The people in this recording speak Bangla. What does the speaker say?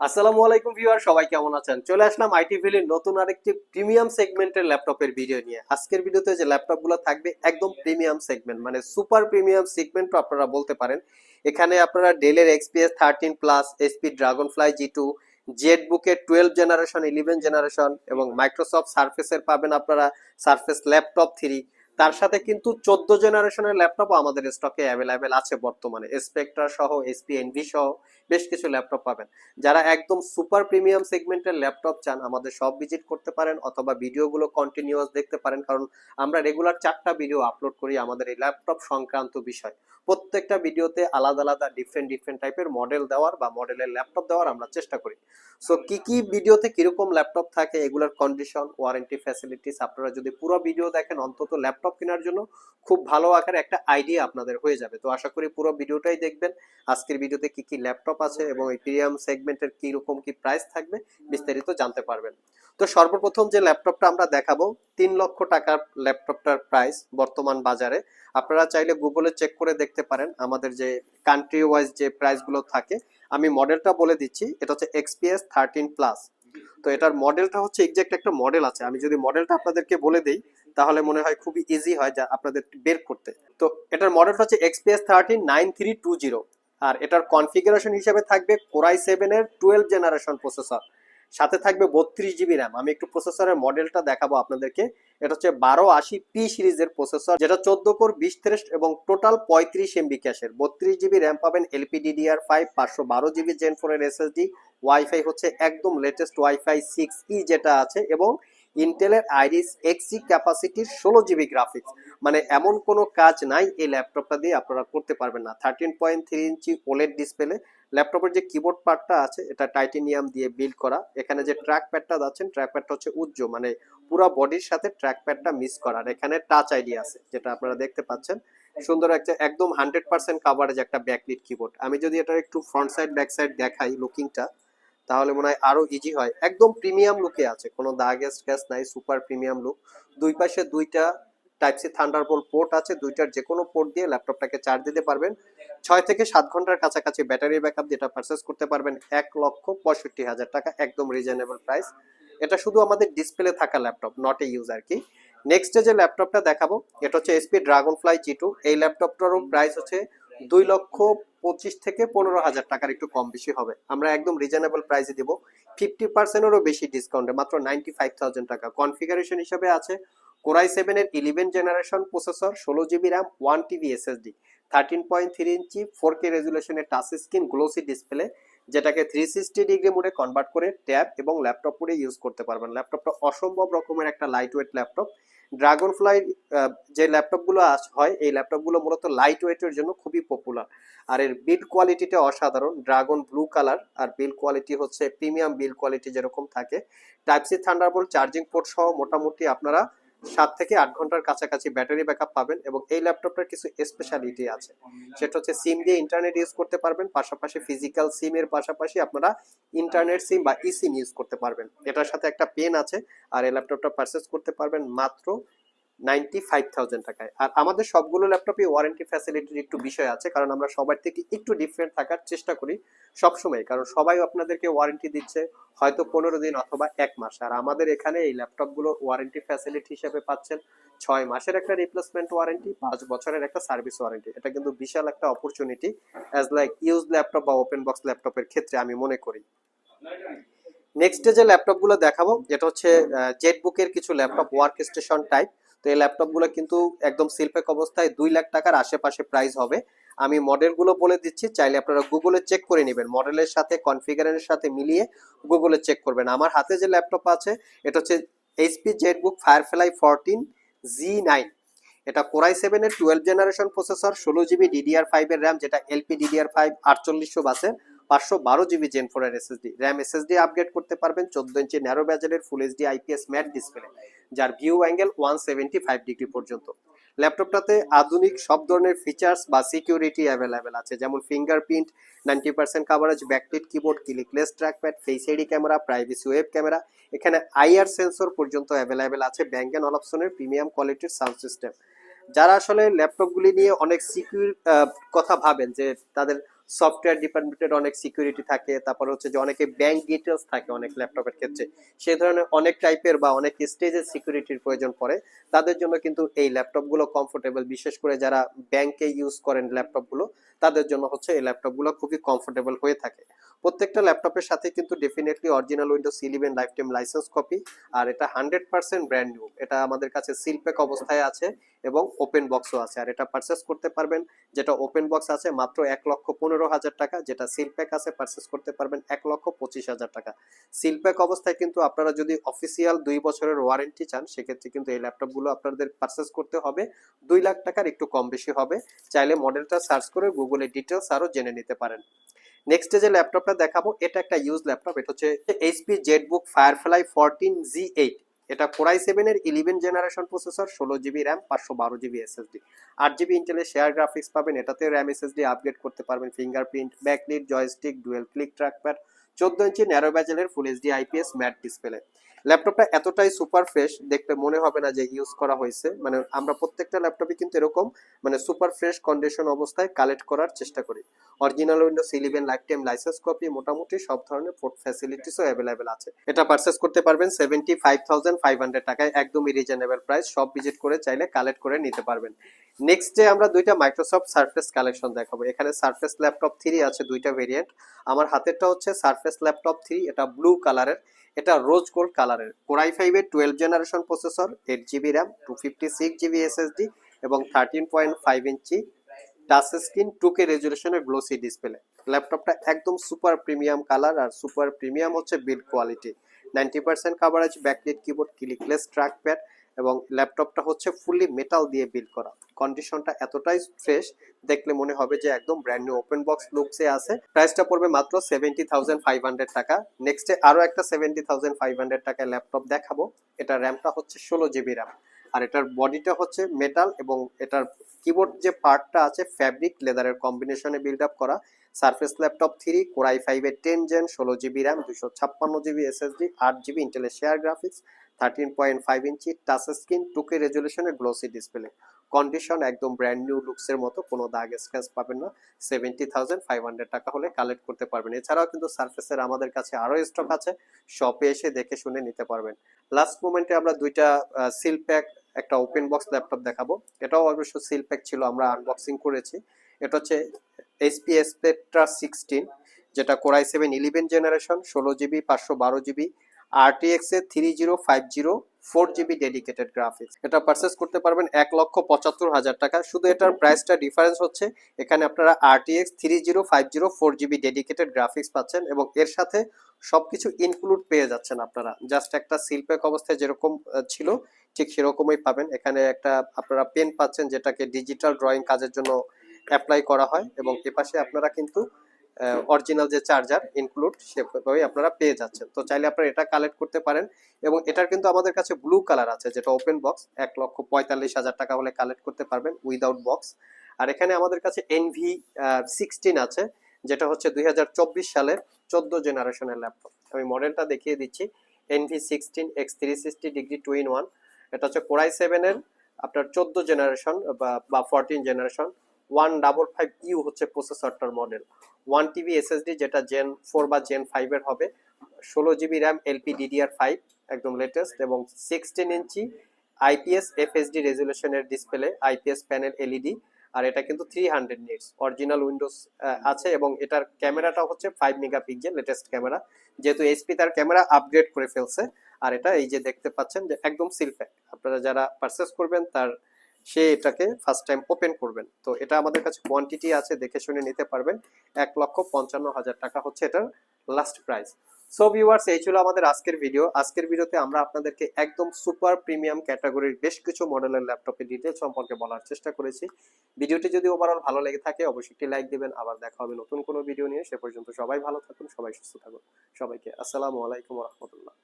আসসালামু আলাইকুম ভিউয়ার, সবাই কেমন আছেন? চলে আসলাম আইটি ভ্যালির নতুন আরেকটি প্রিমিয়াম সেগমেন্টের ল্যাপটপের ভিডিও নিয়ে। আজকের ভিডিওতে যে ল্যাপটপগুলো থাকবে একদম প্রিমিয়াম সেগমেন্ট মানে সুপার প্রিমিয়াম সেগমেন্ট আপনারা বলতে পারেন। এখানে আপনারা ডেলের XPS thirteen plus HP dragonfly G two Z বুকের টুয়েলভ জেনারেশন ইলেভেন জেনারেশন এবং মাইক্রোসফট সার্ফেসের পাবেন আপনারা সার্ফেস ল্যাপটপ থ্রি তার সাথে কিন্তু চোদ্দ জেনারেশনের ল্যাপটপ আমাদের স্টকে অ্যাভেলেবেল আছে বর্তমানে। স্পেকট্রা সহ এসপি এনভি সহ বেশ কিছু ল্যাপটপ পাবেন। যারা একদম সুপার প্রিমিয়াম সেগমেন্টের ল্যাপটপ চান, আমাদের সব ভিজিট করতে পারেন অথবা ভিডিওগুলো কন্টিনিউয়াস দেখতে পারেন, কারণ আমরা রেগুলার চারটা ভিডিও আপলোড করি আমাদের এই ল্যাপটপ সংক্রান্ত বিষয়। প্রত্যেকটা ভিডিওতে আলাদা আলাদা ডিফারেন্ট ডিফারেন্ট টাইপের মডেল দেওয়ার বা মডেলের ল্যাপটপ দেওয়ার আমরা চেষ্টা করি। সো কি কি ভিডিওতে কীরকম ল্যাপটপ থাকে, এগুলোর কন্ডিশন ওয়ারেন্টি ফ্যাসিলিটিস আপনারা যদি পুরো ভিডিও দেখেন, অন্তত ল্যাপটপ কেনার জন্য খুব ভালো আকারে একটা আইডিয়া আপনাদের হয়ে যাবে। তো আশা করি পুরো ভিডিওটাই দেখবেন। আজকের ভিডিওতে কি কি ল্যাপটপ আছে এবং এই প্রিমিয়াম সেগমেন্টের কি রকম কি প্রাইস থাকবে বিস্তারিত জানতে পারবেন। তো সর্বপ্রথম যে ল্যাপটপটা আমরা দেখাবো, তিন লক্ষ টাকার ল্যাপটপটার প্রাইস বর্তমান বাজারে। আপনারা চাইলে গুগলে চেক করে দেখতে পারেন আমাদের যে কান্ট্রি ওয়াইজ যে প্রাইসগুলো থাকে। আমি মডেলটা বলে দিচ্ছি, এটা হচ্ছে এক্সপিএস থার্টিন প্লাস তো এটার মডেলটা হচ্ছে এক্সাক্ট একটা মডেল আছে। আমি যদি মডেলটা আপনাদেরকে বলে দেই তাহলে মনে হয় খুবই ইজি হয় যা আপনাদের বের করতে। তো এটার মডেলটা হচ্ছে XPS thirteen nine three two zero আর এটার কনফিগারেশন হিসেবে থাকবে কোরাই সেভেনের টুয়েলভ জেনারেশন প্রসেসর সাথে থাকবে বত্রিশ জিবি র্যাম আমি একটু প্রসেসরের মডেলটা দেখাবো আপনাদেরকে। এটা হচ্ছে বারো আশি পি সিরিজের প্রসেসর যেটা চোদ্দ কোর বিশ তেরশ এবং টোটাল পঁয়ত্রিশ এমবি ক্যাশের বত্রিশ জিবি র্যাম পাবেন এলপিডিডিআর ফাইভ পাঁচশো বারো জিবি জেন ফোরের এসএসডি ওয়াইফাই হচ্ছে একদম লেটেস্ট ওয়াইফাই সিক্স ই যেটা আছে এবং ইন্টেলের আইরিস এক্সি ক্যাপাসিটির ষোলো জিবি গ্রাফিক্স মানে এমন কোনো কাজ নাই এই ল্যাপটপটা দিয়ে আপনারা করতে পারবেন না। Thirteen point three inch OLED display ল্যাপটপের যে কিবোর্ড পার্টটা আছে, এটা টাইটেনিয়াম দিয়ে বিল্ড করা। এখানে যে ট্র্যাক প্যাডটা যাচ্ছেন ট্র্যাক প্যাডটা হচ্ছে উজ্জ্ব মানে পুরো বডির সাথে ট্র্যাক প্যাডটা মিস করার। এখানে টাচ আইডি আছে, যেটা আপনারা দেখতে পাচ্ছেন। সুন্দর একটা, একদম হান্ড্রেড পার্সেন্ট কাভারেজ একটা ব্যাকলিট কিবোর্ড আমি যদি এটা একটু ফ্রন্ট সাইড ব্যাক সাইড দেখাই লুকিংটা তাহলে মনে হয় আরও ইজি হয়। একদম প্রিমিয়াম লুকে আছে। কোনো দাগ স্ক্র্যাচ নাই সুপার প্রিমিয়াম লুক দুই পাশে দুইটা টাইপ সি থান্ডারবোল্ট পোর্ট আছে। দুইটার যে কোনো পোর্ট দিয়ে ল্যাপটপটাকে চার্জ দিতে পারবেন। ছয় থেকে সাত ঘণ্টার কাছাকাছি ব্যাটারি ব্যাকআপ যেটা পারচেস করতে পারবেন এক লক্ষ পঁয়ষট্টি হাজার টাকা, একদম রিজনেবল প্রাইস এটা শুধু আমাদের ডিসপ্লে থাকা ল্যাপটপ নট এ ইউজ আর কি নেক্সট যে ল্যাপটপটা দেখাবো, এটা হচ্ছে HP dragon fly G two এই ল্যাপটপটারও প্রাইস হচ্ছে দুই লক্ষ পঁচিশ থেকে পনেরো হাজার টাকার একটু কম বেশি হবে। আমরা একদম রিজনেবল প্রাইসে দিব। ফিফটি পার্সেন্টেরও বেশি ডিসকাউন্টে মাত্র নাইনটি ফাইভ থাউজেন্ড টাকা। কনফিগারেশন হিসেবে আছে কোরাই সেভেনের ইলেভেন জেনারেশন প্রসেসর ষোলো GB RAM one TB SSD thirteen point three inch four K রেজুলেশনের touch screen glossy display যেটাকে থ্রি সিক্সটি ডিগ্রি মোডে কনভার্ট করে ট্যাব এবং ল্যাপটপ মোডে ইউজ করতে পারবেন। ল্যাপটপটা অসম্ভব রকমের একটা light weight laptop dragon fly যে ল্যাপটপগুলো আস, হয়, এই ল্যাপটপগুলো মূলত লাইট ওয়েটের জন্য খুবই পপুলার আর এর বিল্ড কোয়ালিটিটা অসাধারণ ড্রাগন ব্লু কালার আর বিল্ড কোয়ালিটি হচ্ছে প্রিমিয়াম বিল্ড কোয়ালিটি যেরকম থাকে। Type C thunderbolt charging port সহ মোটামুটি আপনারা সাত থেকে আট ঘণ্টার কাছাকাছি ব্যাটারি ব্যাকআপ পাবেন এবং এই ল্যাপটপটার কিছু স্পেশালিটি আছে। সেটা হচ্ছে সিম দিয়ে ইন্টারনেট ইউজ করতে পারবেন, পাশাপাশি ফিজিক্যাল সিমের পাশাপাশি আপনারা ইন্টারনেট সিম বা ই সিম ইউজ করতে পারবেন। এটার সাথে একটা পেন আছে, আর এই ল্যাপটপটা পারচেস করতে পারবেন মাত্র নাইনটি ফাইভ থাউজেন্ড টাকায়। আর আমাদের সবগুলো ল্যাপটপে ওয়ারেন্টি ফ্যাসিলিটির একটু বিষয় আছে, কারণ আমরা সবার থেকে একটু ডিফারেন্ট থাকার চেষ্টা করি সবসময়, কারণ সবাই আপনাদেরকে ওয়ারেন্টি দিচ্ছে হয়তো পনেরো দিন অথবা এক মাস। আর আমাদের এখানে এই ল্যাপটপগুলো ওয়ারেন্টি ফ্যাসিলিটি হিসেবে পাচ্ছেন ছয় মাসের একটা রিপ্লেসমেন্ট ওয়ারেন্টি পাঁচ বছরের একটা সার্ভিস ওয়ারেন্টি এটা কিন্তু বিশাল একটা opportunity as like use laptop বা ওপেন বক্স ল্যাপটপের ক্ষেত্রে আমি মনে করি। নেক্সট ডে যে ল্যাপটপগুলো দেখাবো, যেটা হচ্ছে জেট বুকের কিছু ল্যাপটপ ওয়ার্ক স্টেশন টাইপ তো এই ল্যাপটপগুলো কিন্তু একদম শিল্পেক অবস্থায় দুই লাখ টাকার আশেপাশে প্রাইস হবে। আমি মডেলগুলো বলে দিচ্ছি, চাইলে আপনারা গুগলে চেক করে নেবেন। মডেলের সাথে কনফিগারের সাথে মিলিয়ে গুগলে চেক করবেন। আমার হাতে যে ল্যাপটপ আছে, এটা হচ্ছে HP Z ZBook Firefly fourteen G nine এটা কোরাই সেভেনের টুয়েলভ জেনারেশন প্রসেসর ষোলো জিবি ডিডিআর ফাইভের র্যাম যেটা এলপি ডিডিআর ফাইভ আটচল্লিশশো বাসের পাঁচশো বারো জিবি জেন ফোরের এসএসডি র্যাম এসএসডি আপগ্রেড করতে পারবেন, চোদ্দ ইঞ্চি narrow ব্যাজেলের full HD IPS matte display যার view angle one seventy five degree পর্যন্ত। ল্যাপটপটাতে আধুনিক সব ধরনের ফিচার্স বা সিকিউরিটি অ্যাভেলেবেল আছে, যেমন fingerprint ninety percent coverage backlit keyboard clickless trackpad face ID camera privacy web camera এখানে আইআর সেন্সর পর্যন্ত অ্যাভেলেবেল আছে ব্যাঙ্ক অ্যান্ড অপশনের প্রিমিয়াম কোয়ালিটির সাউন্ড সিস্টেম যারা আসলে ল্যাপটপগুলি নিয়ে অনেক সিকিউর কথা ভাবেন যে তাদের সফটওয়্যার ডিপার্টমেন্টের অনেক সিকিউরিটি থাকে, তারপর হচ্ছে যে অনেকে ব্যাংক ডিটেলস থাকে অনেক ল্যাপটপের ক্ষেত্রে। সেই ধরনের অনেক টাইপের বা অনেক স্টেজের সিকিউরিটির প্রয়োজন পড়ে। তাদের জন্য কিন্তু এই ল্যাপটপগুলো কমফোর্টেবল বিশেষ করে যারা ব্যাংকে ইউজ করেন ল্যাপটপগুলো তাদের জন্য হচ্ছে এই ল্যাপটপগুলো খুবই কমফোর্টেবল হয়ে থাকে। প্রত্যেকটা ল্যাপটপের সাথে কিন্তু definitely original Windows eleven lifetime licence copy আর এটা হান্ড্রেড পার্সেন্ট ব্র্যান্ড নিউ এটা আমাদের কাছে সিলপ্যাক অবস্থায় আছে এবং ওপেন বক্সও আছে। আর এটা পারচেস করতে পারবেন, যেটা ওপেন বক্স আছে, মাত্র এক লক্ষ পনেরো হাজার টাকা, যেটা সিলপ্যাক আছে পারচেস করতে পারবেন এক লক্ষ পঁচিশ হাজার টাকা। সিলপ্যাক অবস্থায় কিন্তু আপনারা যদি অফিসিয়াল দুই বছরের ওয়ারেন্টি চান, সেক্ষেত্রে কিন্তু এই ল্যাপটপগুলো আপনাদের পারচেস করতে হবে। দুই লাখ টাকার একটু কম বেশি হবে। চাইলে মডেলটা সার্চ করে গুগলে ডিটেলস আরও জেনে নিতে পারেন। নেক্সট যে ল্যাপটপটা দেখাবো, এটা একটা ইউজ ল্যাপটপ এটা হচ্ছে HP ZBook Firefly fourteen G eight এটা কোরাই সেভেনের ইলেভেন জেনারেশন প্রসেসর ষোলো জিবি র্যাম পাঁচশো বারো জিবি এসএসডি আট জিবি ইন্টেলের শেয়ার গ্রাফিক্স পাবেন এটাতে র্যাম এসএসডি আপগ্রেড করতে পারবেন fingerprint backlit joystick dual click trackpad চোদ্দ ইঞ্চি narrow ব্যাজেলের full HD IPS matte display ল্যাপটপটা এতটাই সুপার ফ্রেশ দেখতে মনে হবে না যে ইউজ করা হয়েছে। মানে আমরা প্রত্যেকটা ল্যাপটপে কিন্তু এরকম মানে সুপার ফ্রেশ কন্ডিশন অবস্থায় কালেক্ট করার চেষ্টা করি। Original Windows eleven lifetime licence copy মোটামুটি সব ধরনের পোর্ট ফ্যাসিলিটিসও অ্যাভেলেবেল আছে। এটা পারচেস করতে পারবেন seventy five thousand five hundred টাকায়, একদমই রিজনেবল প্রাইস সব ভিজিট করে চাইলে কালেক্ট করে নিতে পারবেন। নেক্সট ডে আমরা দুইটা মাইক্রোসফট সার্ফেস কালেকশন দেখাবো। এখানে সার্ফেস ল্যাপটপ থ্রি আছে, দুইটা ভেরিয়েন্ট আমার হাতেরটা হচ্ছে সার্ফেস ল্যাপটপ থ্রি এটা ব্লু কালারের এটা রোজ গোল্ড কালারের কোরাই ফাইভের twelve generation processor eight GB RAM two fifty six GB SSD এবং thirteen point five inch touch screen two K রেজুলেশনের glossy display ল্যাপটপটা একদম সুপার প্রিমিয়াম কালার আর সুপার প্রিমিয়াম হচ্ছে build quality ninety percent coverage backlit keyboard clickless trackpad এবং ল্যাপটপটা হচ্ছে ফুললি মেটাল দিয়ে বিল্ড করা। কন্ডিশনটা এতটাই ফ্রেশ দেখলে মনে হবে যে একদম ব্র্যান্ড নিউ ওপেন বক্স লুকসে আছে। প্রাইসটা পড়বে মাত্র সেভেন্টি থাউজেন্ড ফাইভ হান্ড্রেড টাকা। নেক্সটে আরও একটা সেভেন্টি থাউজেন্ড ফাইভ হান্ড্রেড টাকায় ল্যাপটপ দেখাবো। এটা র্যামটা হচ্ছে ষোলো জিবি র্যাম আর এটার বডিটা হচ্ছে মেটাল এবং এটার কিবোর্ড যে পার্টটা আছে ফ্যাব্রিক লেদারের কম্বিনেশনে বিল্ড আপ করা Surface laptop three core i ফাইভের টেন জেন ষোলো জিবি র্যাম দুশো ছাপ্পান্ন জিবি এসএসডি আট জিবি ইন্টেলের share graphics thirteen point five inch touch screen two K রেজুলেশনের glossy display condition একদম ব্র্যান্ড নিউ লুকসের মতো, কোনো দাগ স্ক্র্যাচ পাবেন না। সেভেন্টি থাউজেন্ড ফাইভ হান্ড্রেড টাকা হলে কালেক্ট করতে পারবেন। এছাড়াও কিন্তু সার্ফেসের আমাদের কাছে আরও স্টক আছে। শপে এসে দেখে শুনে নিতে পারবেন। লাস্ট মোমেন্টে আমরা দুইটা সিল প্যাক একটা ওপেন বক্স ল্যাপটপ দেখাবো। এটাও অবশ্য সিল প্যাক ছিল, আমরা আনবক্সিং করেছি। এটা হচ্ছে এইচপি স্পেকট্রা সিক্সটিন যেটা core i seven eleven generation ষোলো জিবি পাঁচশো বারো জিবি আরটিএক্স এর three zero five zero four GB dedicated graphics এটা পারচেস করতে পারবেন এক লক্ষ পঁচাত্তর হাজার টাকা। শুধু এটার প্রাইসটা ডিফারেন্স হচ্ছে, এখানে আপনারা RTX three zero five zero four GB dedicated graphics পাচ্ছেন এবং এর সাথে সবকিছু ইনক্লুড পেয়ে যাচ্ছেন আপনারা। জাস্ট একটা সিলপ্যাক অবস্থায় যেরকম ছিল, ঠিক সেরকমই পাবেন। এখানে একটা আপনারা পেন পাচ্ছেন যেটাকে ডিজিটাল ড্রয়িং কাজের জন্য অ্যাপ্লাই করা হয় এবং এপাশে আপনারা কিন্তু অরিজিনাল যে চার্জার ইনক্লুড সেভাবেই আপনারা পেয়ে যাচ্ছেন। তো চাইলে আপনারা এটা কালেক্ট করতে পারেন এবং এটার কিন্তু আমাদের কাছে ব্লু কালার আছে, যেটা ওপেন বক্স এক লক্ষ পঁয়তাল্লিশ হাজার টাকা হলে কালেক্ট করতে পারবেন উইদাউট বক্স আর এখানে আমাদের কাছে এনভি সিক্সটিন আছে, যেটা হচ্ছে দুই হাজার চব্বিশ সালের চোদ্দ জেনারেশনের ল্যাপটপ আমি মডেলটা দেখিয়ে দিচ্ছি। Envy sixteen X three sixty degree two in one এটা হচ্ছে কোরাই সেভেনের আপনার চোদ্দ জেনারেশন বা fourteen generation one double five U হচ্ছে প্রসেসরটার মডেল। ওয়ান টিবি এসএসডি যেটা জেন ফোর বা জেন ফাইভের হবে। ষোলো GB RAM, LP DDR five একদম লেটেস্ট এবং সিক্সটিন ইঞ্চি আইপিএস এফএসডি রেজুলেশনের ডিসপ্লে আইপিএস প্যানেল এলইডি আর এটা কিন্তু three hundred nits original Windows আছে, এবং এটার ক্যামেরাটা হচ্ছে ফাইভ মেগাপিক্সেল লেটেস্ট ক্যামেরা। যেহেতু এইচপি তার ক্যামেরা আপগ্রেড করে ফেলছে, আর এটা এই যে দেখতে পাচ্ছেন যে একদম সিলপ্যাক আপনারা যারা পারচেস করবেন, তার সে এটাকে ফার্স্ট টাইম ওপেন করবেন। তো এটা আমাদের কাছে কোয়ান্টিটি আছে, দেখে শুনে নিতে পারবেন। এক লক্ষ পঞ্চান্ন হাজার টাকা হচ্ছে এটার লাস্ট প্রাইস সো ভিউয়ার্স এই ছিল আমাদের আজকের ভিডিও আজকের ভিডিওতে আমরা আপনাদেরকে একদম সুপার প্রিমিয়াম ক্যাটাগরির বেশ কিছু মডেলের ল্যাপটপের ডিটেলস সম্পর্কে বলার চেষ্টা করেছি। ভিডিওটি যদি ওভারঅল ভালো লেগে থাকে, অবশ্যই একটি লাইক দিবেন। আবার দেখা হবে নতুন কোনো ভিডিও নিয়ে। সে পর্যন্ত সবাই ভালো থাকুন, সবাই সুস্থ থাকুন। সবাইকে আসসালামু আলাইকুম রহমতুল্লাহ।